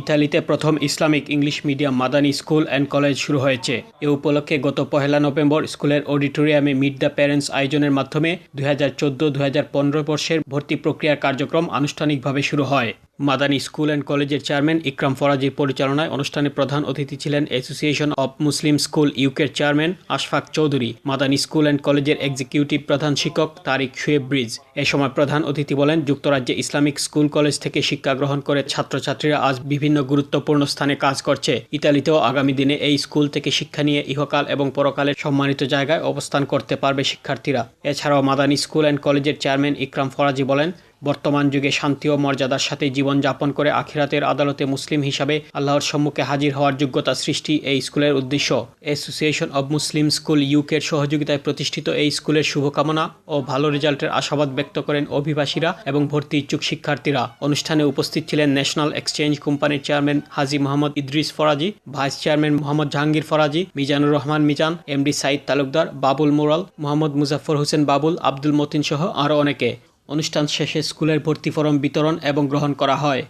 ইতালিতে প্রথম Islamic English medium Madani school and college শুরু হয়েছে। এ উপলক্ষে গত পহেলা নভেম্বর স্কুলের অডিটোরিয়ামে মিট দ্য প্যারেন্টস আয়োজনের মাধ্যমে দুই হাজার চোদ্দ বর্ষের ভর্তি প্রক্রিয়ার কার্যক্রম আনুষ্ঠানিকভাবে শুরু হয়। মাদানী স্কুল অ্যান্ড কলেজের চেয়ারম্যান ইকরাম ফরাজির পরিচালনায় অনুষ্ঠানে প্রধান অতিথি ছিলেন অ্যাসোসিয়েশন অব মুসলিম স্কুল ইউকের chairman Ashfaq Chowdhury, Madani school and কলেজের এক্সিকিউটিভ প্রধান শিক্ষক তারিক শুয়েব ব্রিজ এ সময় প্রধান অতিথি বলেন, যুক্তরাজ্যে ইসলামিক স্কুল কলেজ থেকে শিক্ষা গ্রহণ করে ছাত্রছাত্রীরা আজ বিভিন্ন গুরুত্বপূর্ণ স্থানে কাজ করছে। ইতালিতেও আগামী দিনে এই স্কুল থেকে শিক্ষা নিয়ে ইহকাল এবং পরকালের সম্মানিত জায়গায় অবস্থান করতে পারবে শিক্ষার্থীরা। এছাড়াও মাদানী স্কুল অ্যান্ড কলেজের চেয়ারম্যান ইকরাম ফরাজি বলেন বর্তমান যুগে শান্তি ও মর্যাদার সাথে জীবন যাপন করে আখিরাতের আদালতে মুসলিম হিসাবে আল্লাহর সম্মুখে হাজির হওয়ার যোগ্যতা সৃষ্টি এই স্কুলের উদ্দেশ্য। অ্যাসোসিয়েশন অব মুসলিম স্কুল ইউকের সহযোগিতায় প্রতিষ্ঠিত এই স্কুলের শুভকামনা ও ভালো রেজাল্টের আশাবাদ ব্যক্ত করেন অভিবাসীরা এবং ভর্তি ইচ্ছুক শিক্ষার্থীরা। অনুষ্ঠানে উপস্থিত ছিলেন ন্যাশনাল এক্সচেঞ্জ কোম্পানির chairman Haji Mohammad Idris Faraji vice chairman Mohammad Jahangir Faraji, Mizanur Rahman Mizan MD Saeed Talukdar, Babul Moral, Mohammad Muzaffar Hossain Babul, Abdul Matin সহ আরও অনেকে। অনুষ্ঠান শেষে স্কুলের ভর্তি ফরম বিতরণ এবং গ্রহণ করা হয়।